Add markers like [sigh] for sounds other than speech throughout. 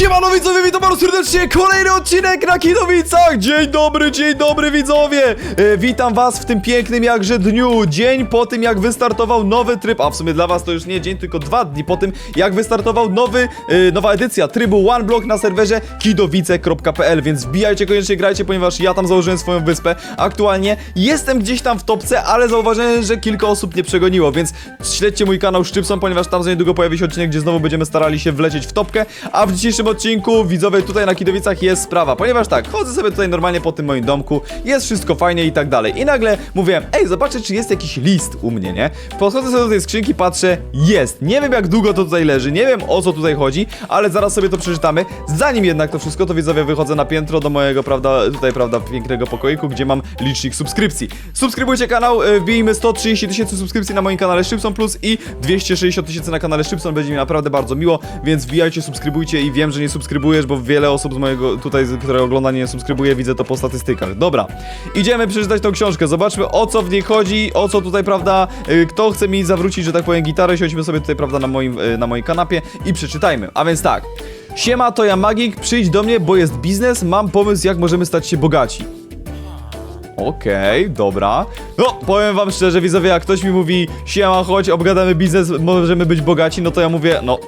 Siemano widzowie, witam bardzo serdecznie, kolejny odcinek na Kidowicach! Dzień dobry, dzień dobry widzowie! E, witam was w tym pięknym jakże dniu, dzień po tym jak wystartował nowy tryb, a w sumie dla was to już nie dzień, tylko dwa dni po tym jak wystartował nowy, e, nowa edycja trybu OneBlock na serwerze kidowice.pl, więc wbijajcie, koniecznie grajcie, ponieważ ja tam założyłem swoją wyspę. Aktualnie jestem gdzieś tam w topce, ale zauważyłem, że kilka osób nie przegoniło, więc śledźcie mój kanał Szczypson, ponieważ tam za niedługo pojawi się odcinek, gdzie znowu będziemy starali się wlecieć w topkę, a w dzisiejszym odcinku, widzowie, tutaj na Kidowicach jest sprawa, ponieważ tak, chodzę sobie tutaj normalnie po tym moim domku, jest wszystko fajnie i tak dalej. I nagle mówię, ej, zobaczę, czy jest jakiś list u mnie, nie? Podchodzę sobie do tej skrzynki, patrzę, jest. Nie wiem, jak długo to tutaj leży, nie wiem, o co tutaj chodzi, ale zaraz sobie to przeczytamy. Zanim jednak to wszystko, to widzowie, wychodzę na piętro do mojego, prawda, tutaj, prawda, pięknego pokoiku, gdzie mam licznik subskrypcji. Subskrybujcie kanał, y, wbijmy 130 tysięcy subskrypcji na moim kanale Szybson Plus i 260 tysięcy na kanale Szybson, będzie mi naprawdę bardzo miło, więc wbijajcie, subskrybujcie i wiem, że nie subskrybujesz, bo wiele osób z mojego tutaj, które ogląda nie subskrybuje, widzę to po statystykach. Dobra, idziemy przeczytać tą książkę, zobaczmy o co w niej chodzi, o co tutaj, prawda, y, kto chce mi zawrócić, że tak powiem, gitarę, siądźmy sobie tutaj, prawda, na moim, y, na mojej kanapie i przeczytajmy. A więc tak, siema, to ja Magik, przyjdź do mnie, bo jest biznes, mam pomysł, jak możemy stać się bogaci. Okej, dobra. No, powiem wam szczerze, widzowie, jak ktoś mi mówi siema, chodź, obgadamy biznes, możemy być bogaci, no to ja mówię, no...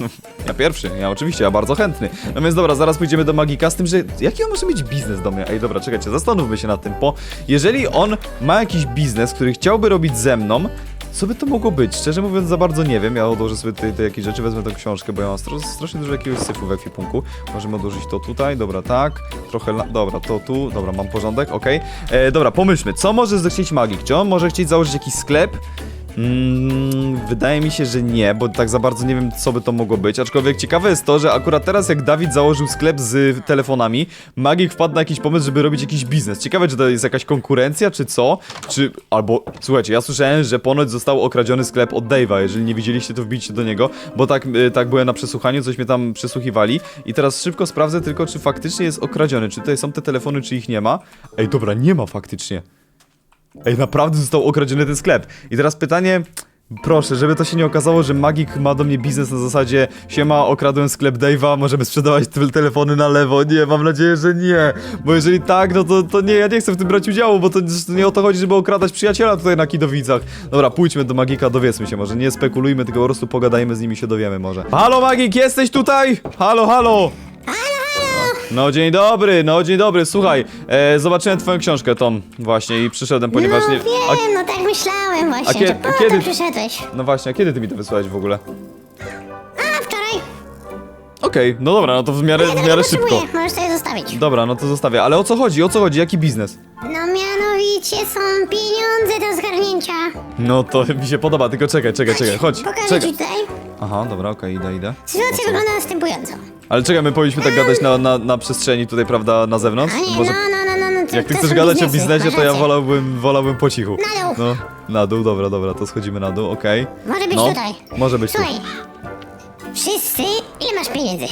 [laughs] Ja pierwszy, ja oczywiście, ja bardzo chętny. No więc dobra, zaraz pójdziemy do Magika z tym, że jaki on może mieć biznes do mnie? Ej, dobra, czekajcie, zastanówmy się nad tym, bo jeżeli on ma jakiś biznes, który chciałby robić ze mną, co by to mogło być? Szczerze mówiąc, za bardzo nie wiem. Ja odłożę sobie tutaj te jakieś rzeczy, wezmę tę książkę, bo ja mam stro strasznie dużo jakiegoś syfu w ekwipunku. Możemy odłożyć to tutaj, dobra, tak. Trochę, dobra, to tu, dobra, mam porządek, okej. E, Dobra, pomyślmy, co może zechcieć Magik? Czy on może chcieć założyć jakiś sklep? Mm, wydaje mi się, że nie, bo tak za bardzo nie wiem, co by to mogło być. Aczkolwiek ciekawe jest to, że akurat teraz, jak Dawid założył sklep z telefonami, Magik wpadł na jakiś pomysł, żeby robić jakiś biznes. Ciekawe, czy to jest jakaś konkurencja, czy co? Czy. Albo. Słuchajcie, ja słyszałem, że ponoć został okradziony sklep od Dave'a. Jeżeli nie widzieliście, to wbijcie do niego, bo tak, y, tak byłem na przesłuchaniu, coś mnie tam przesłuchiwali. I teraz szybko sprawdzę tylko, czy faktycznie jest okradziony. Czy tutaj są te telefony, czy ich nie ma. Ej, dobra, nie ma faktycznie. Ej, naprawdę został okradziony ten sklep. I teraz pytanie. Proszę, żeby to się nie okazało, że Magik ma do mnie biznes na zasadzie Siema, okradłem sklep Dave'a, możemy sprzedawać te telefony na lewo. Nie, mam nadzieję, że nie. Bo jeżeli tak, no to, to nie, ja nie chcę w tym brać udziału, bo to, to nie o to chodzi, żeby okradać przyjaciela tutaj na Kidowicach. Dobra, pójdźmy do Magika, dowiedzmy się może. Nie spekulujmy, tylko po prostu pogadajmy z nimi, się dowiemy może. Halo Magik, jesteś tutaj? Halo, halo! No dzień dobry, no dzień dobry, słuchaj, e, zobaczyłem twoją książkę Tom właśnie i przyszedłem, ponieważ no nie... A, wiem, no tak myślałem właśnie, A kie- że po kiedy- to przyszedłeś. no właśnie, a kiedy ty mi to wysłałeś w ogóle? A, wczoraj? Okej, no dobra, no to w miarę, Ja w miarę nie potrzebuję, szybko. możesz sobie zostawić. Dobra, no to zostawię, ale o co chodzi, o co chodzi, jaki biznes? No mianowicie są pieniądze do zgarnięcia. No to mi się podoba, tylko czekaj, czekaj, czekaj, chodź, Pokażę czekaj. ci tutaj. Aha, dobra, okej, idę, idę. Sytuacja wygląda następująco. Ale czekaj, my powinniśmy tak gadać na, na, na przestrzeni tutaj, prawda, na zewnątrz? A nie, Może- no, no, no, no, no. to- Jak ty to chcesz są gadać o biznesy, biznesie, to ja rację. wolałbym, wolałbym po cichu. Na dół. No, na dół, dobra, dobra, to schodzimy na dół, okej. Może być no, tutaj. Może być tu. Słuchaj. Wszyscy, ile masz pieniędzy?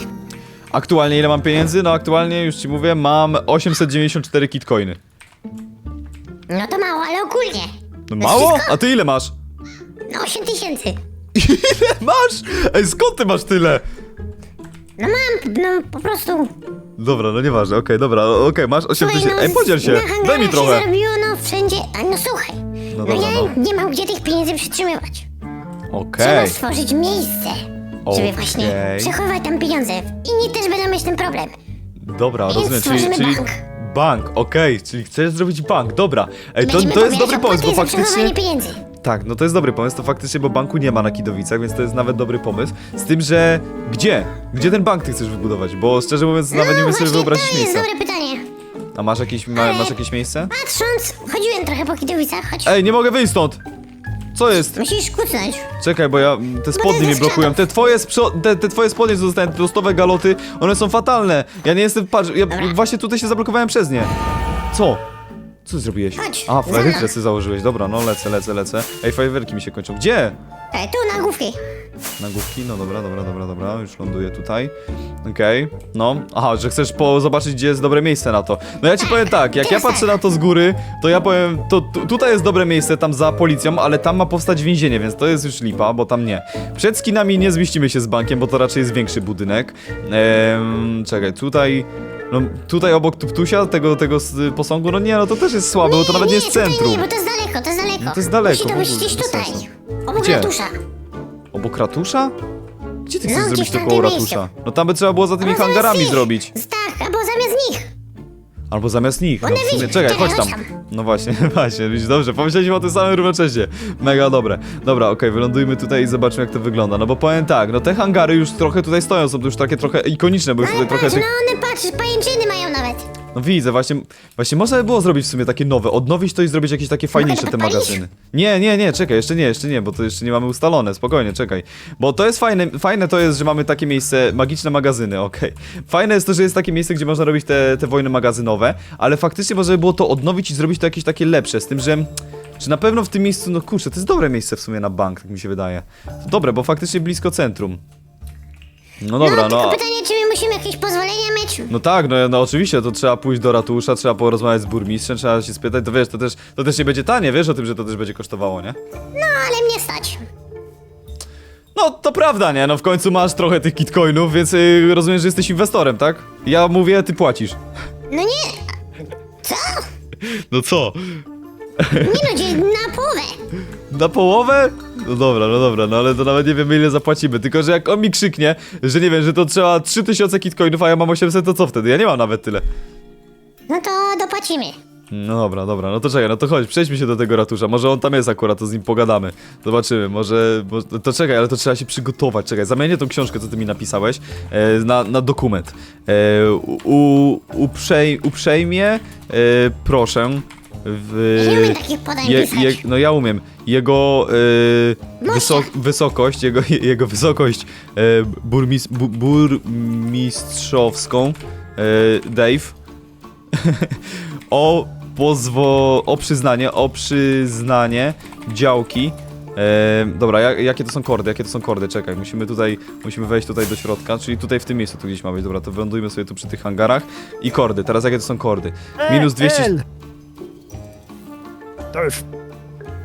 Aktualnie ile mam pieniędzy? No aktualnie, już ci mówię, mam 894 kitcoiny. No to mało, ale ogólnie. No To mało? wszystko? A ty ile masz? No 8 tysięcy. Ile masz? Ej, skąd ty masz tyle? No mam, no po prostu. Dobra, no nieważne, okej, dobra, okej, masz 8 Słuchaj, tysięcy. no, Ej, podziel się, na daj mi hangarach trochę. się zrobiło, no wszędzie, a no słuchaj. No No, dobra, ja no. nie mam gdzie tych pieniędzy przytrzymywać. Trzeba Okej, stworzyć miejsce, żeby Okej. właśnie przechowywać tam pieniądze. Inni też będą mieć ten problem. dobra, rozumiem, czyli, stworzymy czyli bank. bank, okej, czyli chcesz zrobić bank, dobra. Ej, to, Będziemy to jest pobierać dobry pomysł, bo opłaty za faktycznie... przechowywanie pieniędzy. Tak, no to jest dobry pomysł, to faktycznie, bo banku nie ma na Kidowicach, więc to jest nawet dobry pomysł. Z tym, że gdzie? Gdzie ten bank ty chcesz wybudować? Bo szczerze mówiąc, nawet nie umiem sobie No, właśnie wyobrazić to jest miejsca. dobre pytanie. A masz jakieś, ma, masz jakieś miejsce? Patrząc, chodziłem trochę po Kidowicach, choć Ej, nie mogę wyjść stąd! Co jest? musisz kucnąć. Czekaj, bo ja. Te spodnie mnie blokują. Te twoje, sprzo- te, te twoje spodnie, co zostają, te lostowe galoty, one są fatalne. Ja nie jestem. Patrz, ja właśnie tutaj się zablokowałem przez nie. Co? Co zrobiłeś? Chodź, A, mną. sobie założyłeś, dobra, no lecę, lecę, lecę. Ej, fajerwerki mi się kończą. Gdzie? E, tu na główki. Na główki? No dobra, dobra, dobra, dobra, już ląduję tutaj. Okej, no. Aha, że chcesz po zobaczyć, gdzie jest dobre miejsce na to. No ja ci powiem tak, jak ja patrzę na to z góry, to ja powiem, to tu, tutaj jest dobre miejsce, tam za policją, ale tam ma powstać więzienie, więc to jest już lipa, bo tam nie. Przed skinami nie zmieścimy się z bankiem, bo to raczej jest większy budynek. Ehm, czekaj, tutaj... No tutaj obok Tuptusia, tego, tego s- posągu, no nie, no to też jest słabe, bo to nawet nie jest tutaj centrum. Nie, bo to jest daleko, to jest daleko. No to jest daleko, Musi to być ogóle, gdzieś bez tutaj. sensu. Obok Gdzie? ratusza. Obok ratusza? Gdzie ty No, chcesz gdzieś zrobić to tam koło miejscu. ratusza? No tam by trzeba było za tymi zamiast hangarami zrobić. Tak, albo zamiast nich. Albo zamiast nich. No w sumie, czekaj, chodź tam. No właśnie, [laughs] właśnie, widzisz, dobrze, pomyśleliśmy o tym samym równocześnie. Mega dobre. Dobra, okej, wylądujmy tutaj i zobaczmy jak to wygląda. No bo powiem tak, no te hangary już trochę tutaj stoją, są to już takie trochę ikoniczne, bo już tutaj patrz, trochę no one patrz, pajęczyny mają nawet. No widzę, właśnie, właśnie można by było zrobić w sumie takie nowe, odnowić to i zrobić jakieś takie fajniejsze te magazyny. Nie, nie, nie, czekaj, jeszcze nie, jeszcze nie, bo to jeszcze nie mamy ustalone, spokojnie, czekaj. Bo to jest fajne, fajne to jest, że mamy takie miejsce, magiczne magazyny, [laughs] okej. Fajne jest to, że jest takie miejsce, gdzie można robić te, te wojny magazynowe, ale faktycznie można by było to odnowić i zrobić to jakieś takie lepsze, z tym, że... Czy na pewno w tym miejscu, no kurczę, to jest dobre miejsce w sumie na bank, tak mi się wydaje. To dobre, bo faktycznie blisko centrum. No dobra, no, no. tylko pytanie, czy my musimy jakieś pozwolenia mieć? no tak, no, no oczywiście, to trzeba pójść do ratusza, trzeba porozmawiać z burmistrzem, trzeba się spytać, to wiesz, to też, to też nie będzie tanie, wiesz o tym, że to też będzie kosztowało, nie? No, ale mnie stać. No, to prawda, nie? No w końcu masz trochę tych kitcoinów, więc y, rozumiem, że jesteś inwestorem, tak? Ja mówię, ty płacisz. No nie. Co? No co? Nie no, gdzie na połowę. Na połowę? No dobra, no dobra, no ale to nawet nie wiemy ile zapłacimy, tylko że jak on mi krzyknie, że nie wiem, że to trzeba 3000 kitcoinów, a ja mam 800, to co wtedy? Ja nie mam nawet tyle. No to dopłacimy. No dobra, dobra, no to czekaj, no to chodź, przejdźmy się do tego ratusza, może on tam jest akurat, to z nim pogadamy. Zobaczymy, może, może to czekaj, ale to trzeba się przygotować, czekaj, zamienię tą książkę, co ty mi napisałeś, e, na, na dokument. E, u, uprzej, uprzejmie, e, proszę, w, Ja nie umiem takich podań je, pisać. je, no ja umiem, jego e, wyso, wysokość, jego, [laughs] jego wysokość e, burmis, bu, burmistrzowską, e, Dave, [laughs] o pozwo... o przyznanie, o przyznanie działki. E, dobra, jak, jakie to są kordy, jakie to są kordy? Czekaj, musimy tutaj, musimy wejść tutaj do środka, czyli tutaj w tym miejscu tu gdzieś ma być. Dobra, to wylądujmy sobie tu przy tych hangarach. I kordy, teraz jakie to są kordy? Minus 200... L. To już.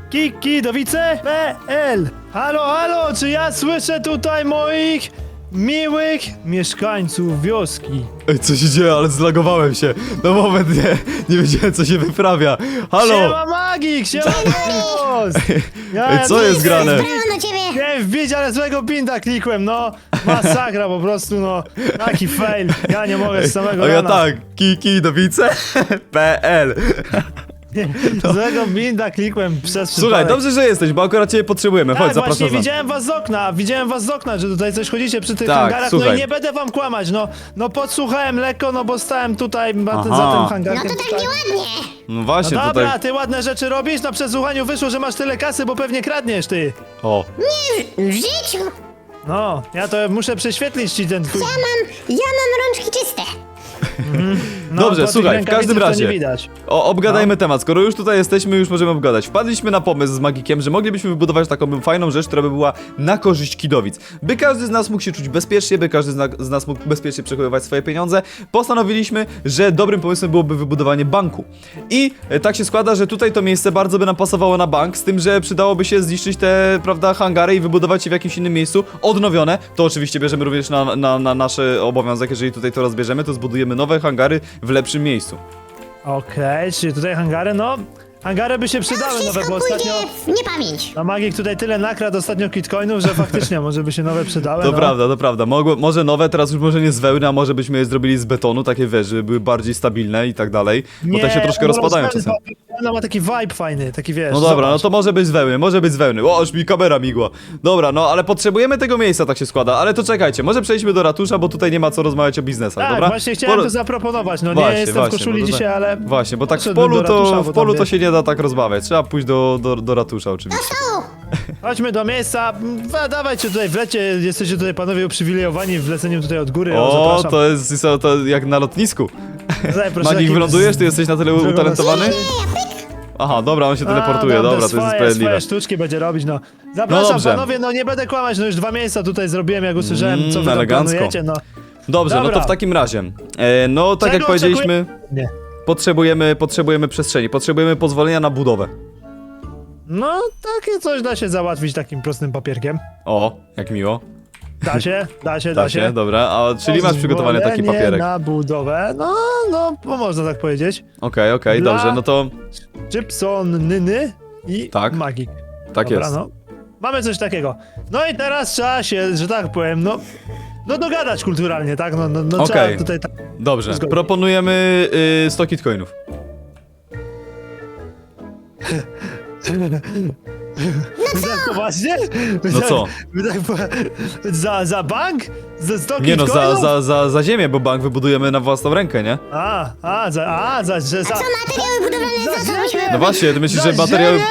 Kiki, dowice? PL. Halo, halo, czy ja słyszę tutaj moich miłych mieszkańców wioski? Ej, co się dzieje, ale zlagowałem się. No moment, nie, nie wiedziałem co się wyprawia. Halo! Siema magik, siema [laughs] Boss! Ja Ej, co jest grane? Brawo na ciebie. Chciałem wbić, ale złego pinda klikłem, no. Masakra po prostu, no. Taki fail. Ja nie mogę z samego A ja rana. tak, kiki [laughs] [laughs] PL. Złego pinda klikłem przez Słuchaj, przypadek. dobrze, że jesteś, bo akurat ciebie potrzebujemy. Chodź, Tak, zapraszam właśnie za. widziałem was z okna, widziałem was z okna, że tutaj coś chodzicie przy tych Tak, hangarach, no słuchaj. i nie będę wam kłamać, no, no podsłuchałem lekko, no bo stałem tutaj za tym, za Aha. tym No hangarkiem. to tak tutaj. nieładnie. No No właśnie, dobra, tutaj... ty ładne rzeczy robisz, na przesłuchaniu wyszło, że masz tyle kasy, bo pewnie kradniesz ty. O, W życiu. No, ja to muszę prześwietlić ci ten twój... Ja mam, ja mam rączki czyste. No, Dobrze, tych słuchaj, w każdym to razie. nie widać. o, obgadajmy No. temat. Skoro już tutaj jesteśmy, już możemy obgadać. Wpadliśmy na pomysł z Magikiem, że moglibyśmy wybudować taką fajną rzecz, która by była na korzyść kidowic. By każdy z nas mógł się czuć bezpiecznie, by każdy z, na, z nas mógł bezpiecznie przechowywać swoje pieniądze, postanowiliśmy, że dobrym pomysłem byłoby wybudowanie banku. I e, tak się składa, że tutaj to miejsce bardzo by nam pasowało na bank, z tym, że przydałoby się zniszczyć te, prawda, hangary i wybudować je w jakimś innym miejscu, odnowione. To oczywiście bierzemy również na, na, na nasz obowiązek, jeżeli tutaj to rozbierzemy, to zbudujemy nowe hangary w lepszym miejscu. Okej, czyli tutaj hangary, no, hangary by się przydały nowe, bo ostatnio... pójdzie w niepamięć. No Magik tutaj tyle nakradł ostatnio kitcoinów, że faktycznie może by się nowe przydały. To no. prawda, to prawda. Mogło, może nowe, teraz już może nie z wełny, a może byśmy je zrobili z betonu, takie wiesz, żeby były bardziej stabilne i tak dalej. Bo te się troszkę no, rozpadają czasem. Ona ma taki vibe fajny, taki wiesz. No dobra, no zobacz. to może być z wełny, może być z wełny. O, aż mi kamera migła. Dobra, no ale potrzebujemy tego miejsca, tak się składa. Ale to czekajcie, może przejdźmy do ratusza, bo tutaj nie ma co rozmawiać o biznesach, Tak, dobra? właśnie chciałem to zaproponować, no Właśnie, nie jestem właśnie, w koszuli bo to dzisiaj, ale... Właśnie, bo tak w polu, to, ratusza, w polu to się nie da tak rozmawiać. Trzeba pójść do, do, do ratusza oczywiście. O, Chodźmy do miejsca, Wa- dawajcie tutaj w lecie, jesteście tutaj panowie uprzywilejowani wleceniem tutaj od góry, o, zapraszam. to jest to, to jak na lotnisku. Proszę, [laughs] Magik, taki- wylądujesz? Ty jesteś na tyle Drugą utalentowany? Aha, dobra, on się teleportuje, A, dobra, to swoje, jest sprawiedliwe. Swoje sztuczki będzie robić, no. Zapraszam dobrze. panowie, no nie będę kłamać, no już dwa miejsca tutaj zrobiłem, jak usłyszałem, co wy Mm, tam elegancko. planujecie, no. Dobrze, no Dobra. to w takim razie. E, no, tak Czego jak powiedzieliśmy, Nie. Potrzebujemy, potrzebujemy przestrzeni, potrzebujemy pozwolenia na budowę. No, takie coś da się załatwić takim prostym papierkiem. O, jak miło. Da się, [laughs] da się, da, Da się, dobra. A czyli masz przygotowany taki papierek? na budowę, no, no, bo można tak powiedzieć. Okej, okej, Dla- dobrze, no to Gypson, Nyny i Tak. Magik. tak Dobra, jest. no. Mamy coś takiego. No i teraz trzeba się, że tak powiem, no, no dogadać kulturalnie, tak? No, no, no Okej. trzeba tutaj tak. Dobrze, Zgoda. proponujemy y, 100 kitcoinów. [laughs] [laughs] Tak poważnie? No co? [laughs] Za, za bank? Za 100 Nie no, za, za, za, za ziemię, bo bank wybudujemy na własną rękę, nie? A, a, za, a, za, że za... Co materiały budowlane Za za co musimy... ziemię! No właśnie, ty myślisz, Za że materiały... ziemię?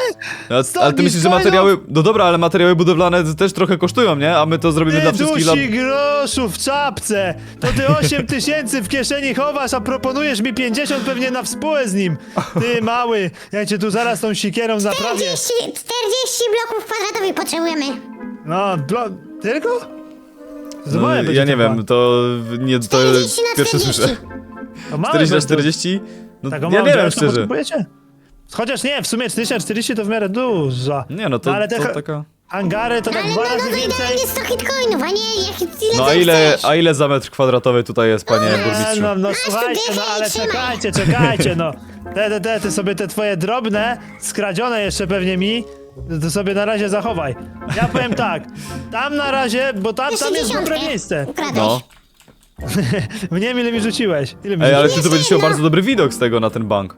Ale, ty myślisz, że materiały... No dobra, ale materiały budowlane też trochę kosztują, nie? A my to zrobimy Ty dla wszystkich... Dla... groszu w czapce! To ty 8 tysięcy w kieszeni chowasz, a proponujesz mi 50 pewnie na współę z nim! Ty mały, ja cię tu zaraz tą sikierą naprawię. 40, 40 bloków kwadratowych potrzebujemy. No, blo... tylko? To No, małe będzie ja nie chyba. wiem, to... Nie, to 40 na pierwsze 40. słyszę. To małe 40 na będzie. 40? No, Taką ja małą nie wiem, działeczkę szczerze. potrzebujecie? Chociaż nie, w sumie 40 to w miarę dużo. Nie no, to, ale te to ha- taka... hangary to tak Ale dwa no, no razy to więcej. idealnie 100 hitcoinów, a nie jak, ile No a ile, a ile za metr kwadratowy tutaj jest, panie Nie, burmistrzu? no, no słuchajcie, no i ale trzymaj. czekajcie, czekajcie, no. Te, te, te, ty sobie te twoje drobne, skradzione jeszcze pewnie mi, to sobie na razie zachowaj. Ja powiem tak, tam na razie, bo tam, tam jest dobre miejsce. Ukradłeś. No. [laughs] Nie wiem ile mi rzuciłeś. Ile mi Ej, ale rzuciłeś? ty tu będziesz miał bardzo dobry widok z tego na ten bank.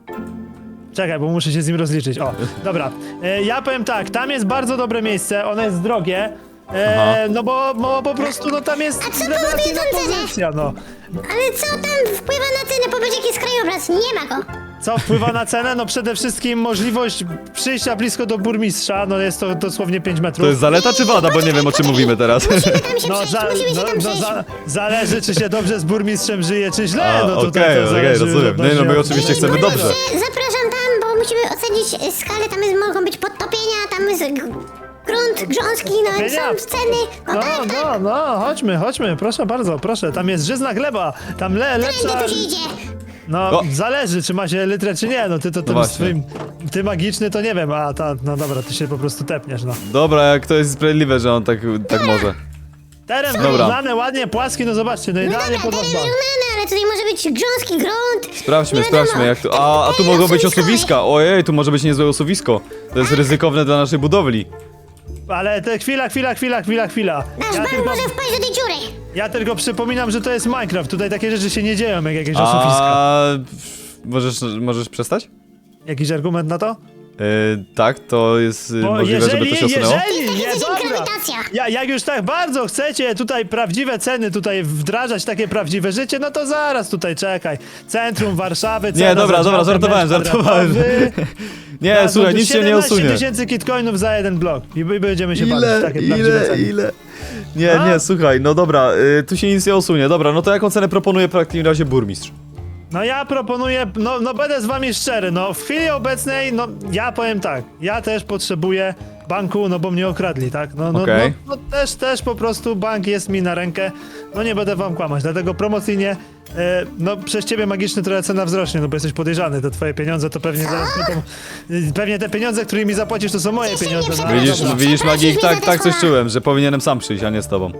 Czekaj, bo muszę się z nim rozliczyć. O, dobra. E, ja powiem tak, tam jest bardzo dobre miejsce, ono jest drogie. E, no bo, bo po prostu no tam jest A co to rewelacyjna pozycja, no. Ale co tam wpływa na cenę? Popatrz jaki jest krajobraz, nie ma go. Co wpływa na cenę? No przede wszystkim możliwość przyjścia blisko do burmistrza, no jest to dosłownie 5 metrów. To jest zaleta czy wada, bo nie wiem o czym mówimy teraz. Musimy tam się No, przejść, za, musimy się no, tam no przejść. za, zależy, czy się dobrze z burmistrzem żyje, czy źle. A, no tutaj okej, to okej, zależy rozumiem. Nie, no my od- oczywiście chcemy dobrze. Zapraszam tam, bo musimy ocenić e, skalę, tam jest, mogą być podtopienia, tam jest grunt, grząski, no Podtopienia? są ceny. No, No, tak, tak. no, no, chodźmy, chodźmy, proszę bardzo, proszę. Tam jest żyzna gleba, tam le, lepsza... Tędy tu się idzie. No, O. zależy, czy ma się litrę, czy nie. No, ty to tym właśnie. swoim... Ty magiczny, to nie wiem, a ta, no dobra, ty się po prostu tepniesz, no. Dobra, jak to jest sprawiedliwe, że on tak, tak może. Teren Dobra. wyrównany, ładnie, płaski, no zobaczcie, no No idealnie dobra, pod teren bank. wyrównany, ale tutaj może być grząski grunt. Sprawdźmy, Nie wiadomo. sprawdźmy jak to... A, a tu mogą być osuwiska. Ojej, tu może być niezłe osuwisko. To jest ryzykowne dla naszej budowli. Ale te chwila, chwila, chwila, chwila, chwila. Nasz Ja bank tylko, może wpaść do tej dziury. Ja tylko przypominam, że to jest Minecraft. Tutaj takie rzeczy się nie dzieją, jak jakieś osuwiska. A... Możesz, możesz przestać? Jakiś argument na to? Yy, tak, to jest yy, Bo możliwe, żeby to się osunęło. jeżeli, nie, dobra. Ja, jak już tak bardzo chcecie tutaj prawdziwe ceny tutaj wdrażać, takie prawdziwe życie, no to zaraz tutaj czekaj. Centrum Warszawy, cena Nie, dobra, za dobra, działkę żartowałem, metr żartowałem. kwadratowy. [laughs] Nie, Tak, słuchaj, no to nic się nie 17 usunie. tysięcy kitcoinów za jeden blok i i będziemy się bawić w takie prawdziwe ile, ceny. ile? Nie, A? nie, słuchaj, no dobra, y, tu się nic nie usunie. Dobra, no to jaką cenę proponuje w takim razie burmistrz? No ja proponuję, no, no będę z wami szczery, no w chwili obecnej, no ja powiem tak, ja też potrzebuję banku, no bo mnie okradli, tak? No, no, Okej. no, no też, też po prostu bank jest mi na rękę, no nie będę wam kłamać, dlatego promocyjnie, e, no przez ciebie magiczny trochę cena wzrośnie, no bo jesteś podejrzany, te twoje pieniądze to pewnie zaraz będą, y, pewnie te pieniądze, którymi zapłacisz to są moje Jeszcze pieniądze, no. Widzisz, dobra. widzisz Magik, tak, tak coś czułem, że powinienem sam przyjść, a nie z tobą.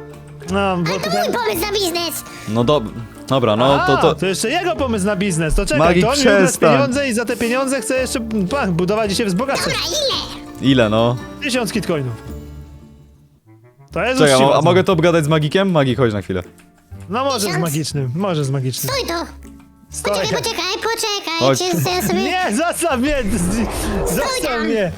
No, bo To tutaj... mój pomysł na biznes. No do, dobra, no A, to, to... to jeszcze jego pomysł na biznes, to czekaj, Magik, to on mi przestań. pieniądze i za te pieniądze chce jeszcze, pach, budować i się wzbogacać. Dobra, ile? Ile, no? Tysiąc kitcoinów. To jest Czekaj, uczciwa a, cena. mogę to obgadać z Magikiem? Magik, chodź na chwilę. No może z Tysiąc? magicznym, może z magicznym. Stój tu. Poczekaj, poczekaj, poczekaj. Chodź. Czy ja sobie... Nie, zostaw mnie! z- Zostaw tam. mnie!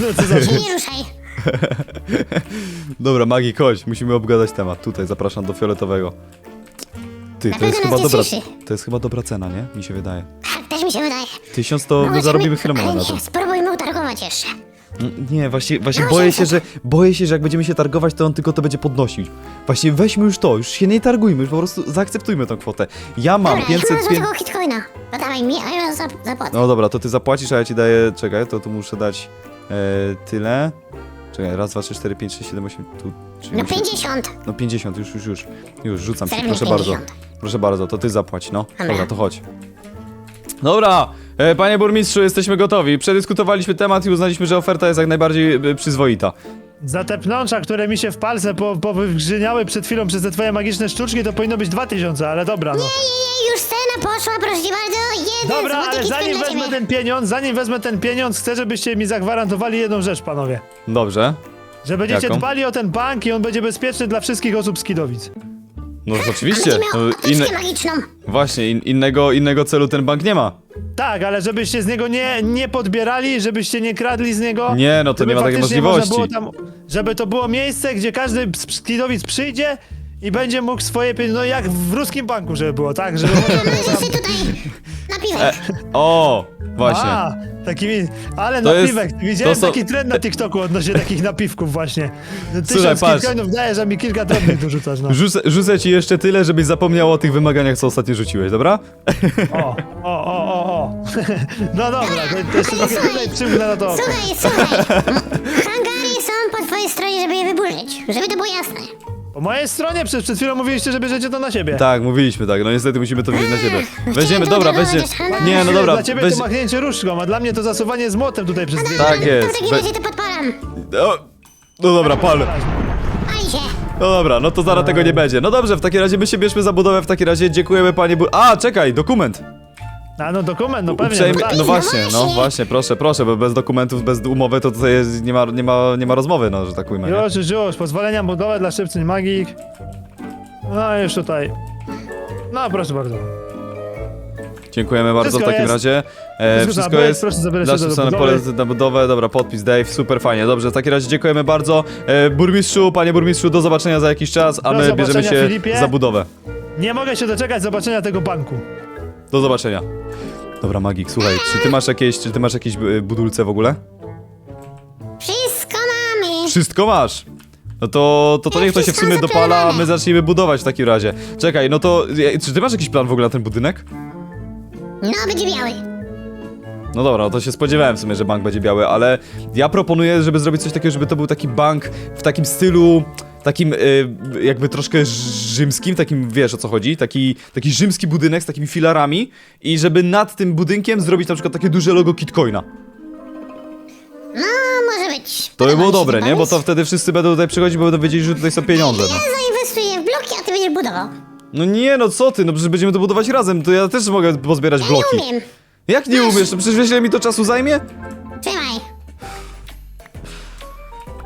No co za... [laughs] Nie ruszaj. [laughs] Dobra, Magik, chodź, musimy obgadać temat. Tutaj, zapraszam do fioletowego. Ty, Na to jest pewno chyba nas nie dobra, słyszy. to jest chyba dobra cena, nie? Mi się wydaje. Tak, też mi się wydaje. Tysiąc to my Możemy- zarobimy chwilę Ale na nie, tym. spróbujmy utargować jeszcze. Mm, Nie, właśnie, właśnie No, boję się, że siedemset. boję się, że jak będziemy się targować, to on tylko to będzie podnosił. Właśnie weźmy już to, już się nie targujmy, już po prostu zaakceptujmy tą kwotę. Ja mam Dobra, 500... ja mam złotego hitcoina. No dawaj mi, a ja zap- zapłacę. No dobra, to ty zapłacisz, a ja ci daję, czekaj, to tu muszę dać e, tyle. Czekaj, raz, dwa, trzy, cztery, pięć, sześć, siedem, osiem, tu... czyli No muszę- 50. No 50, już, już, już. Już, rzucam Zrobimy proszę bardzo. 50. Proszę bardzo, to ty zapłać, no. Dobra. Dobra, to chodź. Dobra, e, panie burmistrzu, jesteśmy gotowi. Przedyskutowaliśmy temat i uznaliśmy, że oferta jest jak najbardziej e, przyzwoita. Za te pnącza, które mi się w palce po, powygrzyniały przed chwilą przez te twoje magiczne sztuczki, to powinno być 2000, ale dobra, no. Nie, nie, już scena poszła, proszę bardzo. Jeden Dobra, złoty ale zanim wezmę ciebie. ten pieniądz, zanim wezmę ten pieniądz, chcę, żebyście mi zagwarantowali jedną rzecz, panowie. Dobrze. Że będziecie Jaką? dbali o ten bank i on będzie bezpieczny dla wszystkich osób z Kidowic. No oczywiście. Będzie miał No, apteczkę inne, magiczną. właśnie, in, innego, innego celu ten bank nie ma. Tak, ale żebyście z niego nie, nie podbierali, żebyście nie kradli z niego. Nie, no to żeby nie ma takiej faktycznie można możliwości. Było tam, żeby to było miejsce, gdzie każdy z Kidowic przyjdzie i będzie mógł swoje pieniądze, no jak w ruskim banku, żeby było, tak? Żeby można było No tam... jeszcze tutaj napiwek. O, właśnie. A, takimi, ale To jest- napiwek. Widziałem to są- taki trend na TikToku odnośnie [laughs] takich napiwków właśnie. Tysiąc Słuchaj, patrz. kilkoinów dajesz, a mi kilka drobnych dorzucasz, no. Rzucę, rzucę ci jeszcze tyle, żebyś zapomniał o tych wymaganiach, co ostatnio rzuciłeś, dobra? O, o, o, o, o. [laughs] No dobra, to, to jeszcze trochę tutaj przymknę na to oko. Słuchaj, słuchaj. Hangary są po twojej stronie, żeby je wyburzyć. Żeby to było jasne. Po mojej stronie przed, przed chwilą mówiliście, że bierzecie to na siebie. Tak, mówiliśmy tak, no niestety musimy to wziąć na siebie. no Weźmiemy, dobra, udawać, Nie, no dobra, Dla ciebie weź... to machnięcie różdżką, a dla mnie to zasuwanie z młotem tutaj przez dwie Tak jest. w takim we- razie to podpalam. O, no dobra, pal. Pali się. No dobra, no to zaraz tego nie będzie. No dobrze, w takim razie my się bierzmy za budowę, w takim razie dziękujemy panie bu... A, czekaj, dokument! A no dokument, no pewnie. Uprzejmie... No, tak. No No właśnie, no właśnie. proszę, proszę, bo bez dokumentów, bez umowy to tutaj jest, nie, ma, nie, ma, nie ma rozmowy, no, że tak ujmę. nie? Już, już, już, pozwolenia budowę dla szybcyń magik. No już tutaj. No proszę bardzo. Dziękujemy bardzo w Wszystko takim jest. razie. E, Wszystko jest. proszę zabierać się do budowy. pole na budowę, dobra, podpis Dave, super fajnie, dobrze, w takim razie dziękujemy bardzo. E, burmistrzu, panie burmistrzu, do zobaczenia za jakiś czas, a Do my bierzemy zobaczenia, się Filipie. za budowę. Nie mogę się doczekać zobaczenia tego banku. Do zobaczenia. Dobra, Magik, słuchaj, czy ty masz jakieś, czy ty masz jakieś e, budulce w ogóle? Wszystko mamy. Wszystko masz. No to, to, to niech to się w sumie dopala, a my zacznijmy budować w takim razie. Czekaj, no to, czy ty masz jakiś plan w ogóle na ten budynek? No, będzie biały. No dobra, no to się spodziewałem w sumie, że bank będzie biały, ale ja proponuję, żeby zrobić coś takiego, żeby to był taki bank w takim stylu, takim y, jakby troszkę rzymskim, takim, wiesz o co chodzi, taki, taki rzymski budynek z takimi filarami i żeby nad tym budynkiem zrobić na przykład takie duże logo Kitcoina. No, może być. To by było dobre, nie? Bo to wtedy wszyscy będą tutaj przychodzić, bo będą wiedzieli, że tutaj są pieniądze, no. Ja zainwestuję w bloki, a ty będziesz budował. No nie, no co ty, no przecież będziemy to budować razem, to ja też mogę pozbierać bloki. nie umiem. Jak nie umiesz? No przecież wiesz ile mi to czasu zajmie? Trzymaj.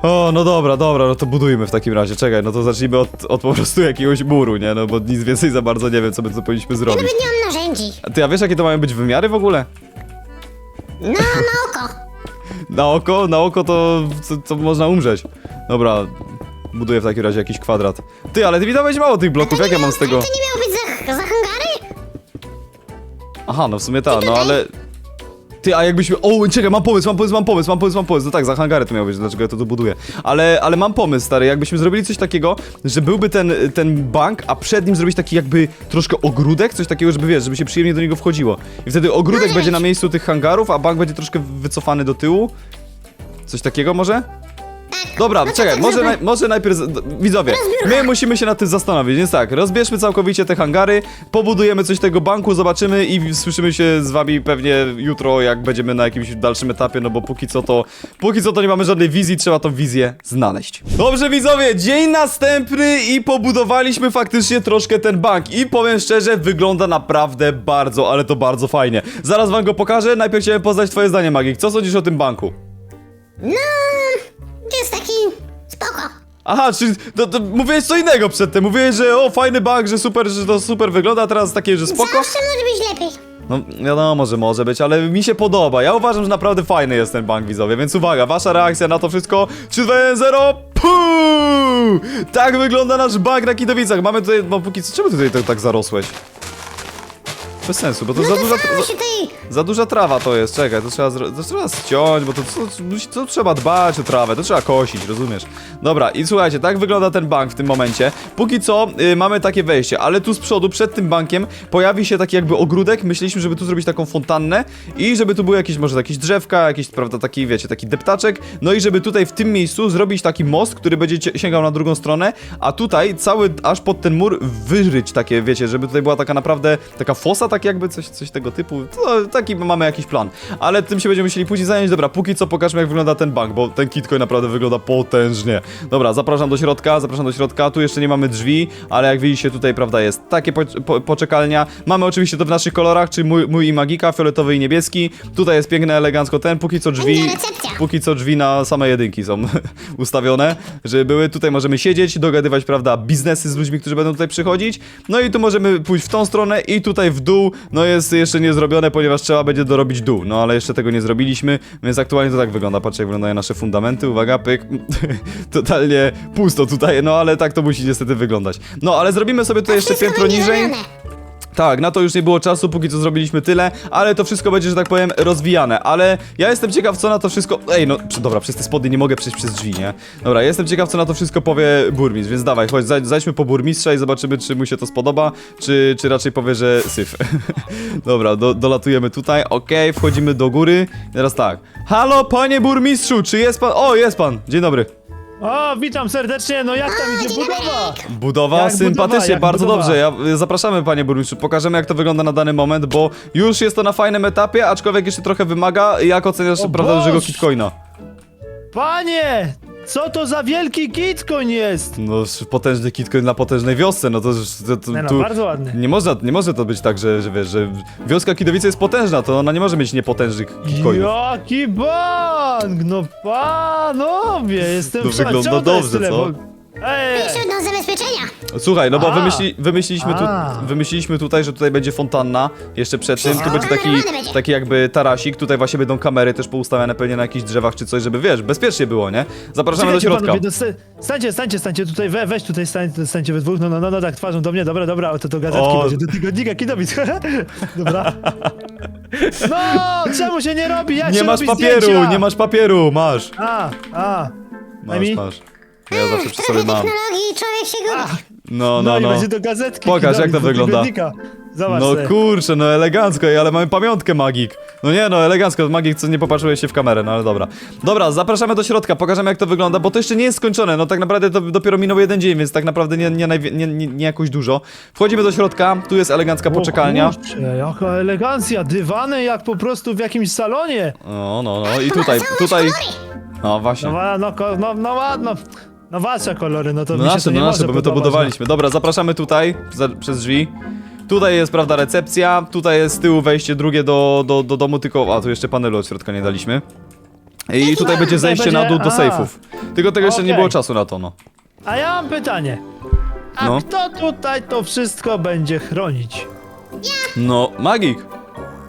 O, no dobra, dobra, no to budujmy w takim razie. Czekaj, no to zacznijmy od, od po prostu jakiegoś muru, nie? No bo nic więcej za bardzo nie wiem, co my tu powinniśmy Ja zrobić. nawet nie mam narzędzi. A ty, a wiesz jakie to mają być wymiary w ogóle? No, na oko. [laughs] Na oko? Na oko to, to, to można umrzeć. Dobra, buduję w takim razie jakiś kwadrat. Ty, ale ty mi dałeś mało tych bloków, jak ja mam z tego... Ale to nie miało być za, za hangary? Aha, no w sumie ta, no ale... Ty, a jakbyśmy... O, czekaj, mam pomysł, mam pomysł, mam pomysł, mam pomysł, mam pomysł. No tak, za hangary to miało być, dlaczego ja to tu buduję. Ale, ale mam pomysł, stary, jakbyśmy zrobili coś takiego, że byłby ten, ten bank, a przed nim zrobić taki jakby troszkę ogródek, coś takiego, żeby wiesz, żeby się przyjemnie do niego wchodziło. I wtedy ogródek Może będzie na miejscu tych hangarów, a bank będzie troszkę wycofany do tyłu. Coś takiego może? Tak. Dobra, no to czekaj, tak może, zróbmy. naj, może najpierw. z- d- Widzowie, my musimy się nad tym zastanowić, więc tak, rozbierzmy całkowicie te hangary, pobudujemy coś tego banku, zobaczymy i słyszymy się z wami pewnie jutro, jak będziemy na jakimś dalszym etapie, no bo póki co to. Póki co to nie mamy żadnej wizji, trzeba tą wizję znaleźć. Dobrze, widzowie, dzień następny i pobudowaliśmy faktycznie troszkę ten bank. I powiem szczerze, wygląda naprawdę bardzo, ale to bardzo fajnie. Zaraz wam go pokażę. Najpierw chciałem poznać twoje zdanie, Magik. Co sądzisz o tym banku? No, jest taki spoko. Aha, czyli to, to mówiłeś co innego przedtem. Mówiłeś, że o, fajny bank, że super, że to super wygląda, a teraz takie, że spoko. Zawsze może być lepiej. No, wiadomo, że może być, ale mi się podoba. Ja uważam, że naprawdę fajny jest ten bank widzowie, więc uwaga, wasza reakcja na to wszystko. 3, 2, 1, 0, puu! Tak wygląda nasz bank na Kidowicach. Mamy tutaj, no póki co, czemu tutaj tak, tak zarosłeś? Bez sensu, bo to No za to duża... samo Za... się tutaj Za duża trawa to jest, czekaj, to trzeba, to trzeba ściąć, bo to, to, to trzeba dbać o trawę, to trzeba kosić, rozumiesz? Dobra, i słuchajcie, tak wygląda ten bank w tym momencie. Póki co y, mamy takie wejście, ale tu z przodu, przed tym bankiem, pojawi się taki jakby ogródek. Myśleliśmy, żeby tu zrobić taką fontannę i żeby tu były jakieś, może jakieś drzewka, jakiś, prawda, taki, wiecie, taki deptaczek. No i żeby tutaj w tym miejscu zrobić taki most, który będzie sięgał na drugą stronę, a tutaj cały, aż pod ten mur wyryć takie, wiecie, żeby tutaj była taka naprawdę, taka fosa, tak jakby coś, coś tego typu. To, taki mamy jakiś plan. Ale tym się będziemy musieli później zająć. Dobra, póki co pokażmy, jak wygląda ten bank, bo ten kitcoin naprawdę wygląda potężnie. Dobra, zapraszam do środka, zapraszam do środka. Tu jeszcze nie mamy drzwi, ale jak widzicie, tutaj, prawda, jest takie po, po, poczekalnia. Mamy oczywiście to w naszych kolorach, czyli mój, mój i Magika, fioletowy i niebieski. Tutaj jest piękny, elegancko ten. Póki co drzwi. Póki co drzwi na same jedynki są [laughs] ustawione, żeby były. Tutaj możemy siedzieć, dogadywać, prawda, biznesy z ludźmi, którzy będą tutaj przychodzić. No i tu możemy pójść w tą stronę i tutaj w dół, no jest jeszcze nie zrobione, ponieważ trzeba będzie dorobić dół. No ale jeszcze tego nie zrobiliśmy, więc aktualnie to tak wygląda. Patrzcie, jak wyglądają nasze fundamenty. Uwaga, pyk. [laughs] Totalnie pusto tutaj, no ale tak to musi niestety wyglądać. No ale zrobimy sobie tutaj jeszcze piętro niżej. Tak, na to już nie było czasu, póki co zrobiliśmy tyle, ale to wszystko będzie, że tak powiem, rozwijane. Ale ja jestem ciekaw, co na to wszystko. Ej, no dobra, przez te spodnie nie mogę przejść przez drzwi, nie? Dobra, jestem ciekaw, co na to wszystko powie burmistrz, więc dawaj, chodź, zajdź- zajdźmy po burmistrza i zobaczymy, czy mu się to spodoba, czy, czy raczej powie, że syf. [laughs] dobra, do, dolatujemy tutaj, okej, wchodzimy do góry. Teraz tak. Halo, panie burmistrzu, czy jest pan. O, jest pan! Dzień dobry. O, witam serdecznie, no jak tam idzie budowa? Budowa Jak sympatycznie, budowa, jak bardzo budowa. dobrze. Ja, y, zapraszamy panie burmistrzu, pokażemy jak to wygląda na dany moment, bo już jest to na fajnym etapie, aczkolwiek jeszcze trochę wymaga. Jak oceniasz O prawda dużego kitcoina? Panie, co to za wielki kitkoń jest? No s- potężny kitcoin na potężnej wiosce, no to, to, to Nie no, tu bardzo ładny. nie może, nie może to być tak, że, że wiesz, że wioska Kidowice jest potężna, to ona nie może mieć niepotężnych kitcoinów. Jaki bank! No panowie, jestem To w szoku. wygląda Czemu to jest dobrze, tyle, co? bo- Ej, Jeszcze do zabezpieczenia. Słuchaj, no bo A. wymyśli, wymyśliliśmy, tu, A. wymyśliliśmy tutaj, że tutaj będzie fontanna, jeszcze przed tym, tu będzie taki, kamerowane będzie. taki jakby tarasik, tutaj właśnie będą kamery też poustawiane pewnie na jakichś drzewach czy coś, żeby wiesz, bezpiecznie było, nie? Zapraszamy do czekajcie, środka. panowie, no sta- stańcie, stańcie, stańcie tutaj, we, weź tutaj, stań, stańcie we dwóch, no, no, no, no, tak, twarzą do mnie, dobra, dobra, to to gazetki O. będzie, do tygodnika Kidowic, [laughs] dobra. No, czemu się nie robi, jak Nie się masz robi papieru, zdjęcia? nie masz papieru, masz. A, a, Masz, masz. Ja zawsze przy sobie Trochę mam. technologii, człowiek się gubi. No, no, no, i no. będzie do gazetki Pokaż, jak to do wygląda. tygodnika. Zobacz No sobie. kurczę, no elegancko, ej, ale mamy pamiątkę Magik. No nie, no elegancko, Magik co nie popatrzyłeś się w kamerę, no ale dobra. Dobra, zapraszamy do środka, pokażemy jak to wygląda, bo to jeszcze nie jest skończone, no tak naprawdę to dopiero minął jeden dzień, więc tak naprawdę nie, nie, najwie- nie, nie, nie jakoś dużo. Wchodzimy do środka, tu jest elegancka poczekalnia. O kurczę, jaka elegancja, dywany jak po prostu w jakimś salonie. No, no, no i tutaj, tutaj... No No, właśnie. wa- no, ko- no, no ładno. No wasze kolory, no to No mi się nasze, to nie no nasze, może bo my to podobać, budowaliśmy. Dobra, zapraszamy tutaj, za, przez drzwi. Tutaj jest, prawda, recepcja, tutaj jest z tyłu wejście drugie do, do, do domu, tylko... A, tu jeszcze panelu od środka nie daliśmy. I tutaj będzie zejście na dół do a. sejfów. Tylko tego jeszcze nie Okej. było czasu na to, no. No. A ja mam pytanie. A No. kto tutaj to wszystko będzie chronić? No, magik.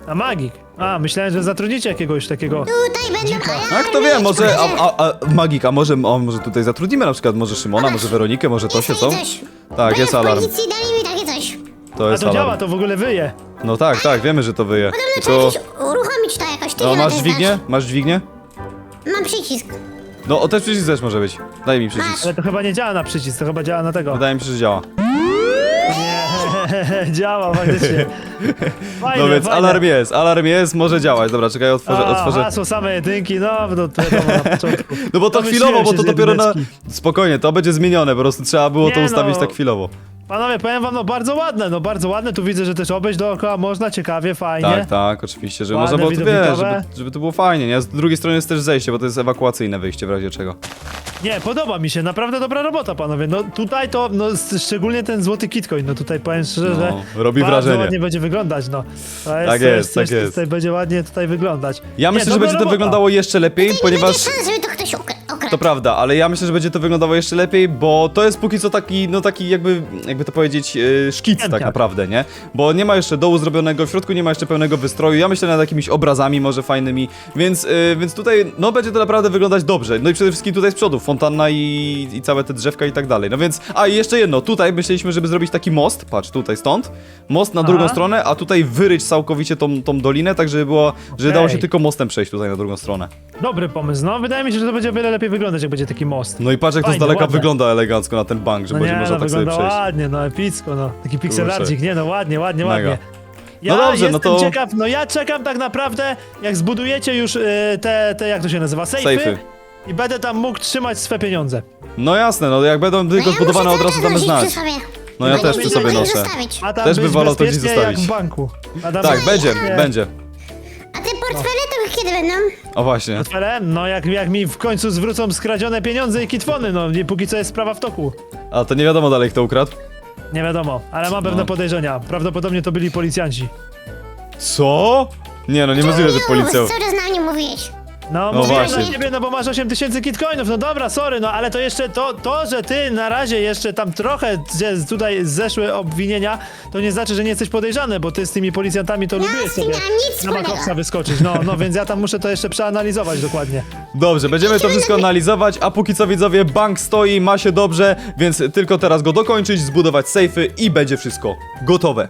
A magik. A, myślałem, że zatrudnicie jakiegoś takiego. Tutaj będą A alarmy. kto wie, może, a, a, a magik, a może, a może tutaj zatrudnimy na przykład, może Szymona, może Weronikę, może to się, coś. Tak, jest ja w alarm. policji dali mi takie coś. To A jest to działa, alarm. to w ogóle wyje. No tak, tak, wiemy, że to wyje. Podobno trzeba To... gdzieś uruchomić to jakoś. Ty No, chyba masz to dźwignię? Masz dźwignię? Mam przycisk. No, o też przycisk też może być. Daj mi przycisk. Ale to chyba nie działa na przycisk, to chyba działa na tego. Wydaje mi się, że działa. Nie, [laughs] działa faktycznie. [laughs] Fajne, No więc fajne. alarm jest, alarm jest, może działać. Dobra, czekaj, otworzę, A, otworzę. hasło same jedynki, no to, to wiadomo na początku. No bo to chwilowo, bo to dopiero na... Spokojnie, to będzie zmienione, po prostu trzeba było to Nie ustawić no. tak chwilowo. Panowie, powiem wam, no bardzo ładne, no bardzo ładne. Tu widzę, że też obejść dookoła można, ciekawie, fajnie. Tak, tak, oczywiście, że Ładne, można było to, wiesz, widownikowe. żeby, żeby to było fajnie, nie? Z drugiej strony jest też zejście, bo to jest ewakuacyjne wyjście w razie czego. Nie, podoba mi się, naprawdę dobra robota, panowie. No tutaj to, no s- szczególnie ten złoty kitcoin, no tutaj powiem szczerze, No, że robi bardzo wrażenie. ładnie będzie wyglądać, no. To jest, Tak to jest, coś, tak jest. Tutaj będzie ładnie tutaj wyglądać. Ja Nie, myślę, że będzie to wyglądało jeszcze lepiej, Nie ponieważ... będzie szans, żeby to ktoś. To prawda, ale ja myślę, że będzie to wyglądało jeszcze lepiej, bo to jest póki co taki, no taki jakby, jakby to powiedzieć, yy, szkic tak Piętniak. naprawdę, nie? Bo nie ma jeszcze dołu zrobionego, w środku nie ma jeszcze pełnego wystroju, ja myślę nad jakimiś obrazami może fajnymi, więc, yy, więc tutaj, no będzie to naprawdę wyglądać dobrze. No i przede wszystkim tutaj z przodu, fontanna i, i całe te drzewka i tak dalej. No więc, a i jeszcze jedno, tutaj myśleliśmy, żeby zrobić taki most, patrz, tutaj stąd, most na drugą Aha. stronę, a tutaj wyryć całkowicie tą, tą dolinę, tak żeby było, że dało się tylko mostem przejść tutaj na drugą stronę. Dobry pomysł, no wydaje mi się, że to będzie o wiele lepiej wyglądać, jak będzie taki most. No i patrz jak to z Fajnie, daleka ładne. wygląda elegancko na ten bank, że No będzie nie, można no tak sobie wygląda przejść. ładnie, no epicko, no. Taki pixelarcik, nie no, ładnie, ładnie, Mega. ładnie. Ja No dobrze, no jestem to- ciekaw, no ja czekam tak naprawdę, jak zbudujecie już y, te, te, jak to się nazywa, sejfy, Sejfy. i będę tam mógł trzymać swe pieniądze. No jasne, no jak będą tylko No ja zbudowane muszę od razu cały damy nosić znać. przy sobie. No ja też przy sobie ich noszę. zostawić. A tam Też by być wolał to gdzieś bezpiecznie jak zostawić. w banku. A tam Tak, będzie, Nie. będzie. Portfele to kiedy będą? O właśnie. Portfele? No jak, jak mi w końcu zwrócą skradzione pieniądze i kitfony, no nie, póki co jest sprawa w toku. A to nie wiadomo dalej kto ukradł. Nie wiadomo, ale mam pewne No. podejrzenia. Prawdopodobnie to byli policjanci. Co? Nie no, niemożliwe, że policja... Co raz na mnie mówiłeś? No, No mówiłem właśnie. na ciebie, no bo masz 8 tysięcy kitcoinów, no dobra, sorry, no ale to jeszcze to, to, że ty na razie jeszcze tam trochę gdzie tutaj zeszły obwinienia, to nie znaczy, że nie jesteś podejrzany, bo ty z tymi policjantami to lubiłeś sobie nic na makowca wyskoczyć, no, no więc ja tam muszę to jeszcze przeanalizować dokładnie. Dobrze, będziemy to wszystko analizować, a póki co widzowie, bank stoi, ma się dobrze, więc tylko teraz go dokończyć, zbudować sejfy i będzie wszystko gotowe.